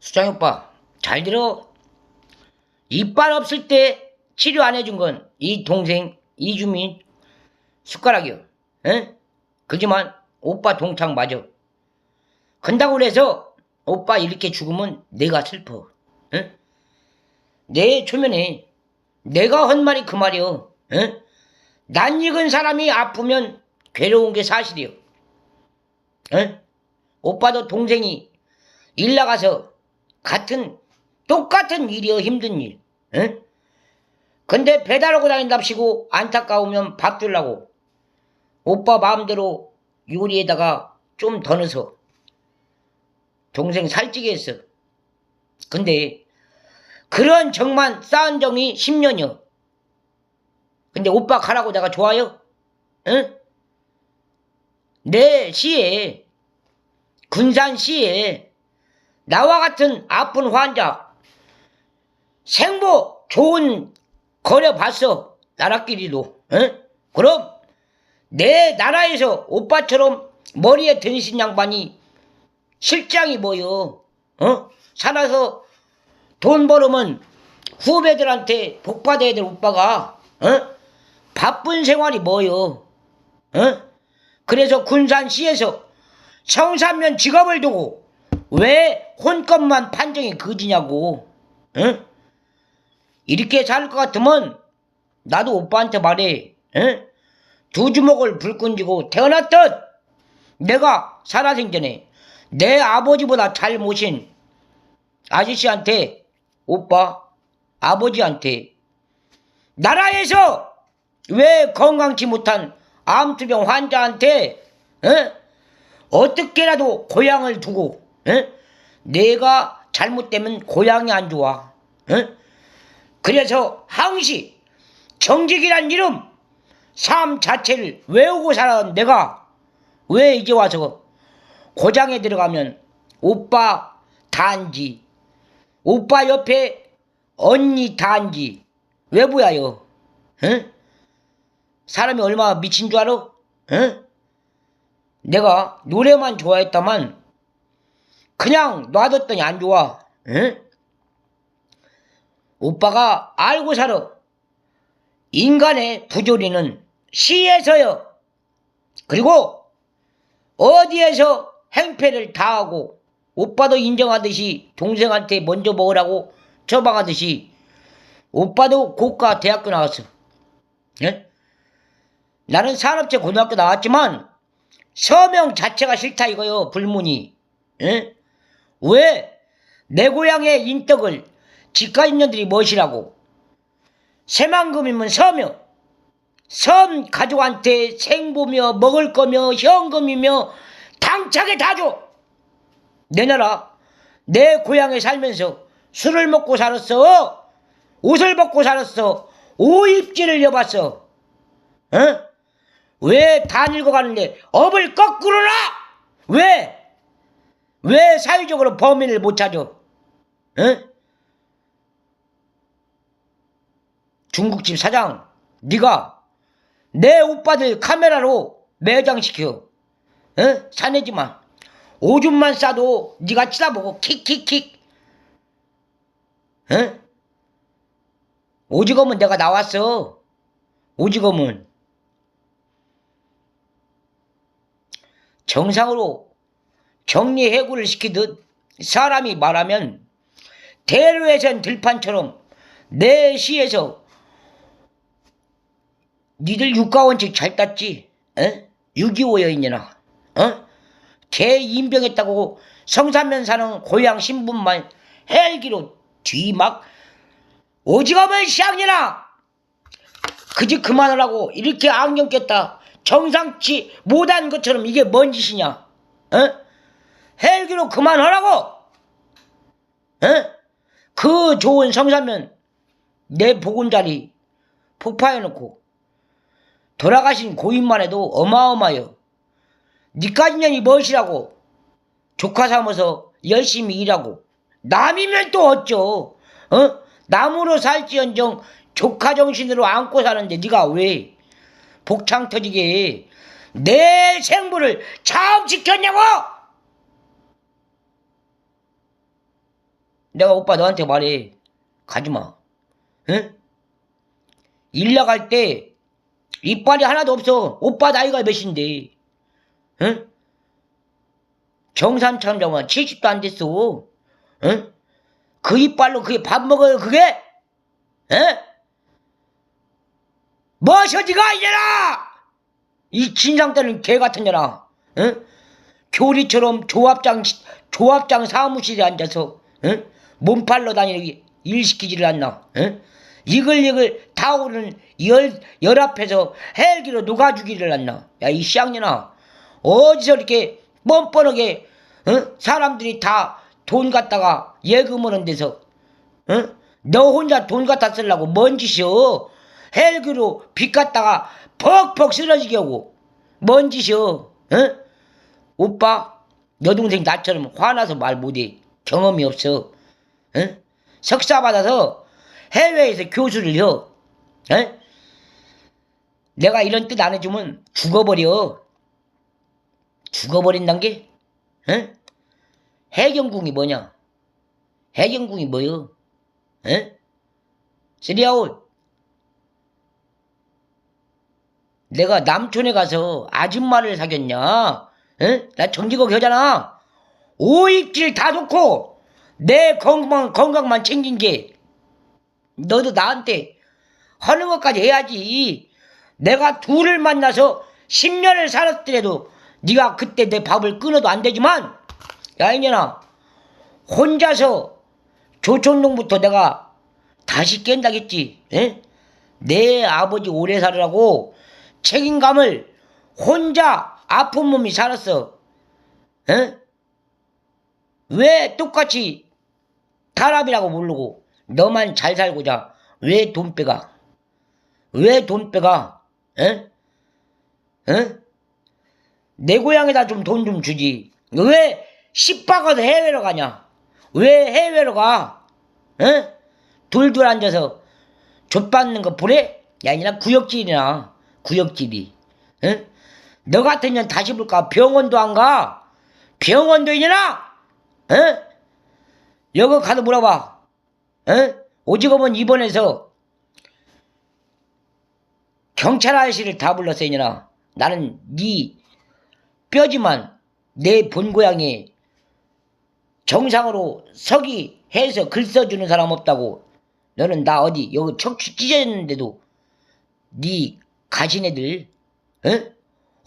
수장 오빠 잘 들어. 이빨 없을 때 치료 안 해준 건 이 동생 이주민 숟가락이요. 응? 그지만 오빠 동창 맞아. 근다고 그래서 오빠 이렇게 죽으면 내가 슬퍼. 응? 내 초면에 내가 한 말이 그 말이여. 응? 낯익은 사람이 아프면 괴로운 게 사실이요. 응? 오빠도 동생이 일 나가서 같은 똑같은 일이여 힘든 일. 응? 근데 배달하고 다닌답시고 안타까우면 밥 주려고 오빠 마음대로 요리에다가 좀 더 넣어서 동생 살찌게 했어. 근데 그런 정만 쌓은 정이 10년이요. 근데 오빠 가라고 내가 좋아요? 응? 내 시에 군산 시에 나와 같은 아픈 환자 생보 좋은 거려 봤어 나라끼리도 응? 그럼 내 나라에서 오빠처럼 머리에 든신 양반이 실장이 뭐여 어? 살아서 돈 벌으면 후배들한테 복 받아야 될 오빠가 어? 바쁜 생활이 뭐여 어? 그래서 군산시에서 청산면 직업을 두고 왜 혼것만 판정이 그지냐고 응? 이렇게 살 것 같으면 나도 오빠한테 말해 응? 두 주먹을 불끈 쥐고 태어났던 내가 살아생전에 내 아버지보다 잘 모신 아저씨한테 오빠 아버지한테 나라에서 왜 건강치 못한 암투병 환자한테 어? 어떻게라도 고향을 두고 어? 내가 잘못되면 고향이 안 좋아 어? 그래서 항시 정직이란 이름 삶 자체를 외우고 살아온 내가 왜 이제 와서 고장에 들어가면 오빠 단지 오빠 옆에 언니 단지 왜 보야요 응? 사람이 얼마나 미친 줄 알아? 응? 내가 노래만 좋아했다만 그냥 놔뒀더니 안 좋아. 응? 오빠가 알고 살아. 인간의 부조리는 시에서요. 그리고 어디에서 행패를 다하고 오빠도 인정하듯이 동생한테 먼저 먹으라고 처방하듯이 오빠도 고가 대학교 나왔어. 예? 나는 산업체 고등학교 나왔지만 서명 자체가 싫다 이거요 불문이 예? 왜 내 고향의 인덕을 집가인년들이 멋이라고? 새만금이면 서명 섬 가족한테 생보며 먹을 거며 현금이며 당차게 다 줘. 내 나라. 내 고향에 살면서 술을 먹고 살았어. 옷을 벗고 살았어. 오입지를 여봤어. 어? 왜다 늙어가는데 업을 거꾸로 놔? 왜? 왜 사회적으로 범인을 못 찾아? 응? 중국집 사장, 네가 내 오빠들 카메라로 매장시켜. 응? 사내지만 오줌만 싸도 네가 치다보고 킥킥킥. 응? 오지검은 내가 나왔어. 오지검은. 정상으로 정리 해고를 시키듯 사람이 말하면 대로에선 들판처럼 내 시에서 니들 육가원칙 잘 땄지? 어? 6.25 여인이나 어? 개 임병했다고 성산면 사는 고향 신분만 헬기로 뒤막 오지검을 시앙이나 그지 그만하라고 이렇게 안경 꼈다 정상치 못한 것처럼 이게 뭔 짓이냐 어? 헬기로 그만하라고 어? 그 좋은 성사면 내 보금자리 폭파해놓고 돌아가신 고인만 해도 어마어마해요 니까지 년이 무엇이라고 조카 삼아서 열심히 일하고 남이면 또 어쩌 어? 남으로 살지언정 조카 정신으로 안고 사는데 네가 왜 복창 터지게 내 생부를 참 지켰냐고! 내가 오빠 너한테 말해. 가지마. 응? 일 나갈 때 이빨이 하나도 없어. 오빠 나이가 몇인데. 응? 정삼처럼 잡으면 70도 안 됐어. 응? 그 이빨로 그게 밥 먹어요, 그게? 응? 뭐셔, 니가, 이년아! 이 진상 때는 개 같은 년아. 응? 교리처럼 조합장, 조합장 사무실에 앉아서, 응? 몸팔러 다니기 일 시키지를 않나. 응? 이글이글 타오르는 열, 열 앞에서 헬기로 녹아주기를 않나. 야, 이 쌍년아. 어디서 이렇게 뻔뻔하게, 응? 사람들이 다 돈 갖다가 예금하는 데서, 응? 너 혼자 돈 갖다 쓰려고 뭔 짓이여? 헬기로 빚 갖다가 퍽퍽 쓰러지게 하고, 뭔 짓이여? 응? 오빠, 여동생 나처럼 화나서 말 못해. 경험이 없어. 응? 석사 받아서 해외에서 교수를 혀. 응? 내가 이런 뜻 안 해주면 죽어버려. 죽어버린단 게? 응? 해경궁이 뭐냐? 해경궁이 뭐여? 응? 쓰리아웃. 내가 남촌에 가서 아줌마를 사귀었냐? 응? 나 정직하게 하잖아. 오입질 다 좋고 내 건강, 건강만 챙긴 게 너도 나한테 하는 것까지 해야지. 내가 둘을 만나서 10년을 살았더라도 네가 그때 내 밥을 끊어도 안 되지만 야 이년아 혼자서 조촌동부터 내가 다시 깬다겠지. 에? 내 아버지 오래 살으라고 책임감을 혼자 아픈 몸이 살았어. 에? 왜 똑같이 사람이라고 모르고 너만 잘 살고자 왜 돈 빼가? 왜 돈 빼가? 에? 에? 내 고향에다 좀 돈좀 주지. 왜 십박어도 해외로 가냐? 왜 해외로 가? 에? 둘둘 앉아서 좆받는 거 보래? 야, 아니라 구역질이나 구역질이. 에? 너 같은 년 다시 볼까? 병원도 안 가? 병원도 있냐? 에? 여기 가서 물어봐. 에? 오직업은 입원해서 경찰 아저씨를 다 이년아. 나는 네 뼈지만 내 본 고향에 정상으로 서기 해서 글 써주는 사람 없다고. 너는 나 어디 여기 척추 찢어졌는데도 네 가진 애들 에?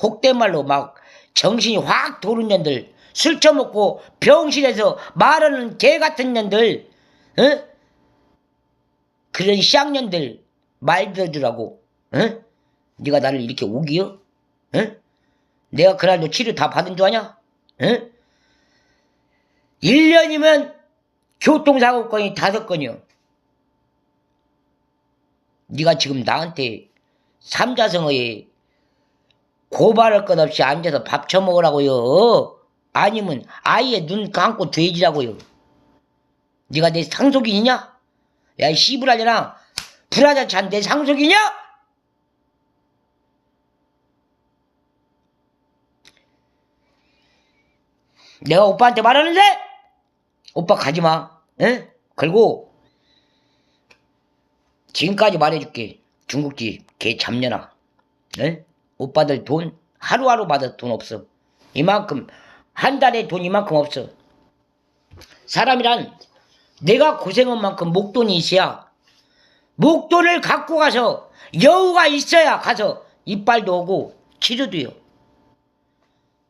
혹대말로 막 정신이 확 도는 년들 술 처먹고 병실에서 말하는 개 같은 년들 어? 그런 쌍년들 말 들어주라고 어? 네가 나를 이렇게 오기요? 어? 내가 그날도 치료 다 받은 줄 아냐? 어? 1년이면 교통사고 건이 다섯 건이요 네가 지금 나한테 삼자성어에 고발할 것 없이 앉아서 밥 처먹으라고요. 아니면 아예 눈 감고 돼지라고요. 네가 내 상속인이냐? 야, 이 씨부라잖아. 불화자찬 내 상속이냐? 내가 오빠한테 말하는데 오빠 가지마. 응? 그리고 지금까지 말해줄게. 중국집 개 잡려나. 응? 오빠들 돈 하루하루 받아 돈 없어. 이만큼 한 달에 돈 이 만큼 없어. 사람이란 내가 고생한 만큼 목돈이 있어야 목돈을 갖고 가서 여우가 있어야 가서 이빨도 오고 치료도요.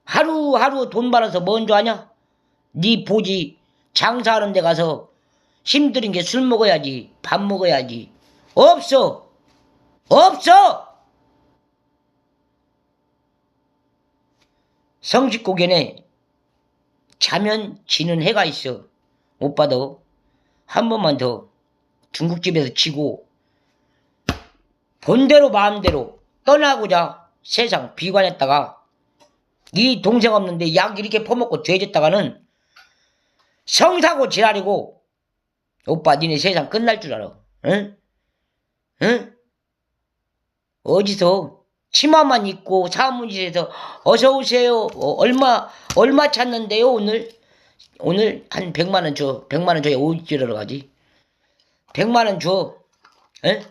하루하루 돈 벌어서 뭔줄 아냐? 네 보지 장사하는 데 가서 힘든 게술 먹어야지 밥 먹어야지 없어 없어 성직고견에 자면 지는 해가 있어. 오빠도 한 번만 더 중국집에서 치고 본대로 마음대로 떠나고자 세상 비관했다가 네 동생 없는데 약 이렇게 퍼먹고 돼졌다가는 성사고 지랄이고 오빠 니네 세상 끝날 줄 알아. 응? 응? 어디서 치마만 입고 사무실에서 어서 오세요. 어, 얼마 얼마 찾는데요 오늘 오늘 한 100만 원 줘. 100만 원 줘야 오지러러 가지. 100만 원 줘. 에?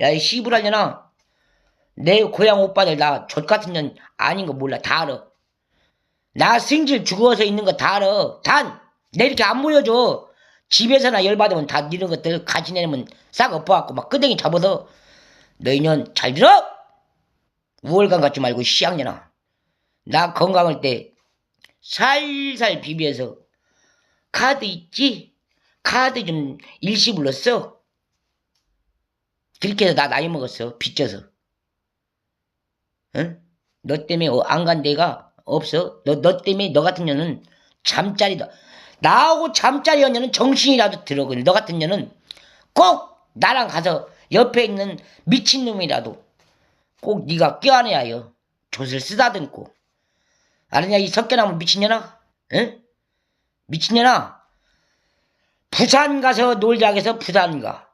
야, 이 씨부라잖아. 내 고향 오빠들 나 젖같은 년 아닌 거 몰라. 다 알아. 나 승질 죽어서 있는 거 다 알아. 단, 내 이렇게 안 보여줘. 집에서나 열받으면 다 이런 것들 가지 내면 싹 엎어갖고 막 끄댕이 잡아서 너희 년 잘 들어? 우월감 갖지 말고 씨양년아. 나 건강할 때 살살 비벼서 카드 있지? 카드 좀 일시불로 써. 그렇게 해서 나 나이 먹었어. 빚져서. 응? 너 때문에 어, 안간 데가 없어. 너, 너 때문에 너 같은 년은 잠자리다. 나하고 잠자리 언녀는 정신이라도 들어거든. 너 같은 년은 꼭 나랑 가서 옆에 있는 미친놈이라도 꼭 네가 껴안아야 해요. 젖을 쓰다듬고. 알았냐 이 석계나무 미친년아? 응? 미친년아? 부산 가서 놀자 해서 부산 가.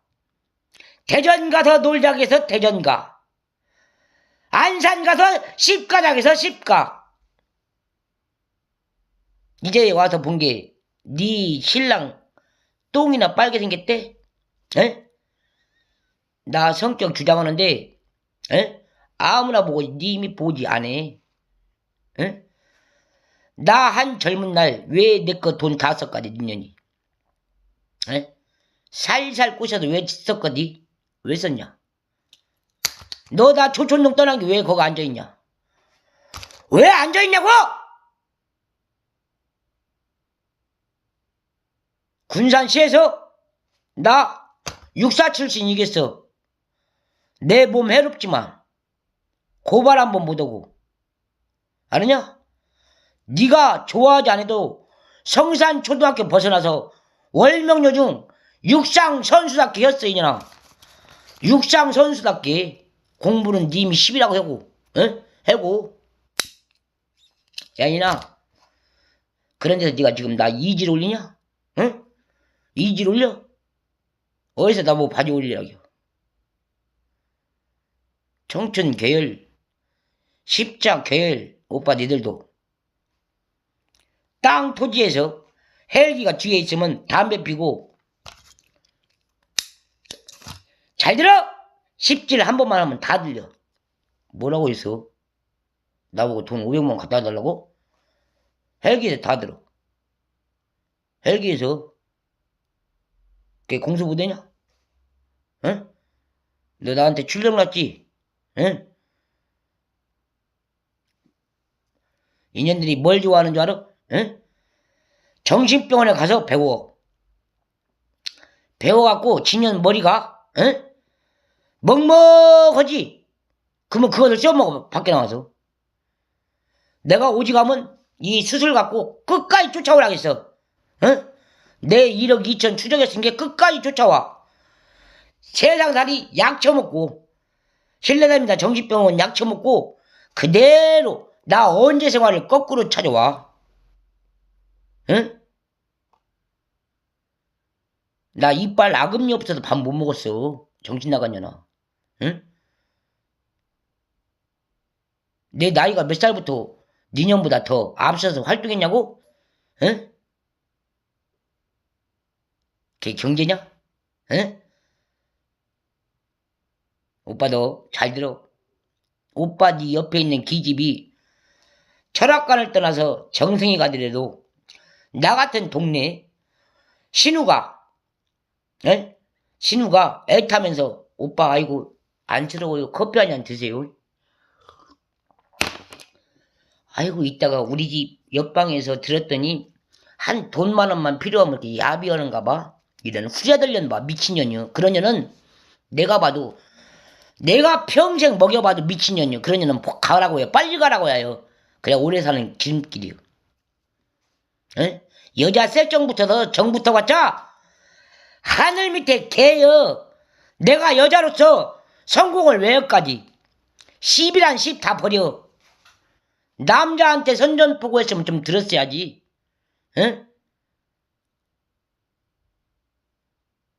대전 가서 놀자 해서 대전 가. 안산 가서 십가자 해서 십가. 이제 와서 본 게 네 신랑 똥이나 빨개 생겼대? 에? 나 성격 주장하는데 에? 아무나 보고 님이 보지 않해. 에? 나한 젊은 날 왜 내 거 돈다 썼거든 니년이 에? 살살 꼬셔도 왜 썼거디? 왜 썼냐? 너 나 초촌동 떠난 게 왜 거기 앉아있냐? 왜 앉아있냐고! 군산시에서 나 육사 출신 이겼어. 내 몸 해롭지만 고발 한번 못하고 아느냐? 네가 좋아하지 않아도 성산 초등학교 벗어나서 월명여 중 육상 선수답게 했어 이년아. 육상 선수답게 공부는 님이 10이라고 하고 에? 해고 야 이나 그런 데서 네가 지금 나 이질 올리냐? 응? 이질 올려? 어디서 나보고 바지 올리라고 청춘 계열 십자 계열 오빠 니들도 땅 토지에서 헬기가 뒤에 있으면 담배 피고 잘 들어! 십질 한 번만 하면 다 들려 뭐라고 했어? 나보고 돈 500만 원 갖다 달라고? 헬기에서 다 들어 헬기에서 그게 공수부대냐? 응? 너 나한테 출력 났지? 응? 인연들이 뭘 좋아하는 줄 알아? 응? 정신병원에 가서 배워. 배워갖고 지년 머리가 응? 먹먹하지? 그러면 그것을 써먹어 밖에 나와서. 내가 오직하면 이 수술 갖고 끝까지 쫓아오라겠어. 응? 내 1억 2천 추적했은 게 끝까지 쫓아와. 세상 살이 약 처먹고 실례됩니다. 정신병원 약 처먹고 그대로 나 언제 생활을 거꾸로 찾아와. 응? 나 이빨 아금니 없어서 밥 못 먹었어. 정신 나갔냐나. 응? 내 나이가 몇 살부터 니년보다 더 앞서서 활동했냐고? 응? 그게 경제냐? 응? 오빠 도잘 들어. 오빠 네 옆에 있는 기집이 철학관을 떠나서 정승이 가더라도 나 같은 동네 신우가 에? 신우가 애 타면서 오빠 아이고 안쓰러워요. 커피 한 잔 드세요. 아이고 이따가 우리 집 옆방에서 들었더니 한 돈만 원만 필요하면 이렇게 야비하는가 봐. 이런 후자들년 봐 미친년이요. 그런 년은 내가 봐도 내가 평생 먹여봐도 미친년이요. 그런 년은 가라고 해요. 빨리 가라고 해요 그래 오래 사는 지름길이요. 에? 여자 셀정부터서 정부터 왔자 하늘 밑에 개여. 내가 여자로서 성공을 외역까지? 10이란 10다 버려. 남자한테 선전포고 했으면 좀 들었어야지. 응?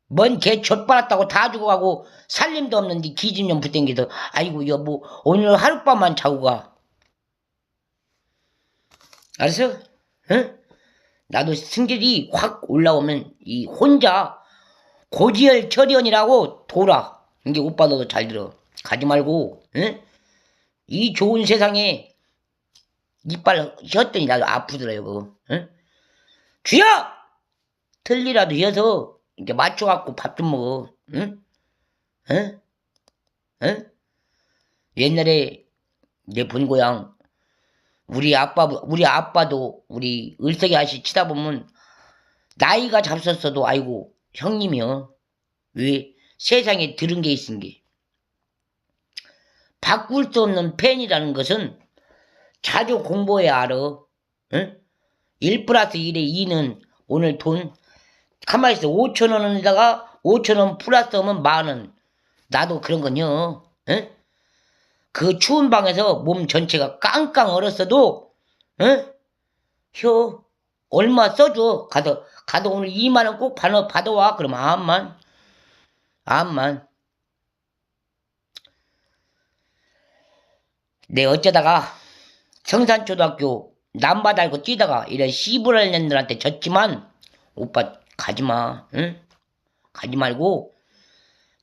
뭔개 좆빨았다고 다 죽어가고 살림도 없는데 기집년 붙댕기서 아이고 여보 오늘 하룻밤만 자고 가 알았어? 응? 나도 승질이 확 올라오면 이 혼자 고지혈 철연이라고 돌아. 이게 오빠 너도 잘 들어. 가지 말고 응? 이 좋은 세상에 이빨 휘었더니 나도 아프더라요. 그거. 응? 주여! 틀리라도 휘어서 이렇게 맞춰갖고 밥 좀 먹어. 응? 응? 응? 옛날에 내 본고향 우리 아빠 우리 아빠도 우리 을석이 아씨 치다 보면 나이가 잡섰어도 아이고 형님이요 왜 세상에 들은 게 있은 게. 바꿀 수 없는 팬이라는 것은 자주 공부해야 알아. 응? 1 플러스 1의 2는 오늘 돈 가만히 있어. 5천 원에다가 5천 원 플러스 하면 만원. 나도 그런 건요 응? 그 추운 방에서 몸 전체가 깡깡 얼었어도 응? 효 얼마 써줘. 가서 가서 오늘 2만 원 꼭 받아 받아와. 그럼 암만. 암만. 내 어쩌다가 성산초등학교 남바 달고 뛰다가 이런 씨부랄 년들한테 졌지만 오빠 가지마. 응? 가지 말고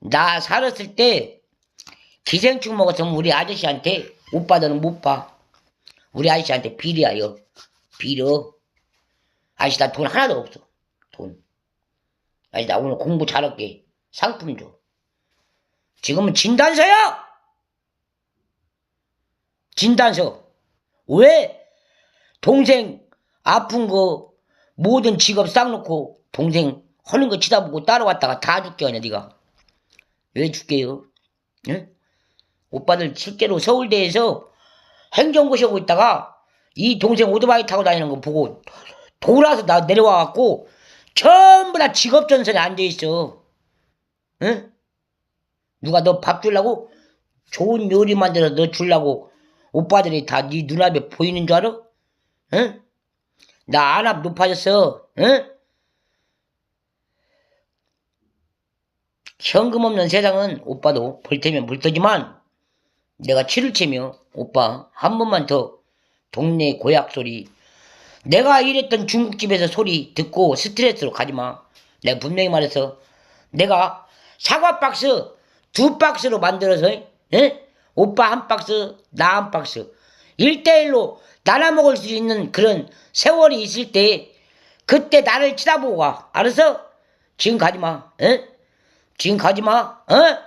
나 살았을 때 기생충 먹었으면 우리 아저씨한테 오빠들은 못 봐. 우리 아저씨한테 비리야요. 비려. 아저씨 나 돈 하나도 없어. 돈. 아저씨 나 오늘 공부 잘할게. 상품 줘. 지금은 진단서야! 진단서. 왜? 동생 아픈 거 모든 직업 싹 놓고 동생 하는 거 치다보고 따라왔다가 다 죽게 하냐 네가. 왜 죽게요? 응? 오빠들 실제로 서울대에서 행정고시 하고 있다가 이 동생 오토바이 타고 다니는 거 보고 돌아서 나 내려와갖고 전부 다 직업전선에 앉아있어. 응? 누가 너 밥 주려고 좋은 요리 만들어 너 주려고 오빠들이 다 네 눈앞에 보이는 줄 알아? 응? 나 안압 높아졌어. 응? 현금 없는 세상은 오빠도 볼 테면 볼 테지만 내가 치를 채며 오빠 한 번만 더 동네 고약 소리 내가 일했던 중국집에서 소리 듣고 스트레스로 가지마 내가 분명히 말해서 내가 사과 박스 두 박스로 만들어서 에? 오빠 한 박스 나 한 박스 일대일로 나눠 먹을 수 있는 그런 세월이 있을 때 그때 나를 쳐다보고 가 알았어? 지금 가지마 에? 지금 가지마 어?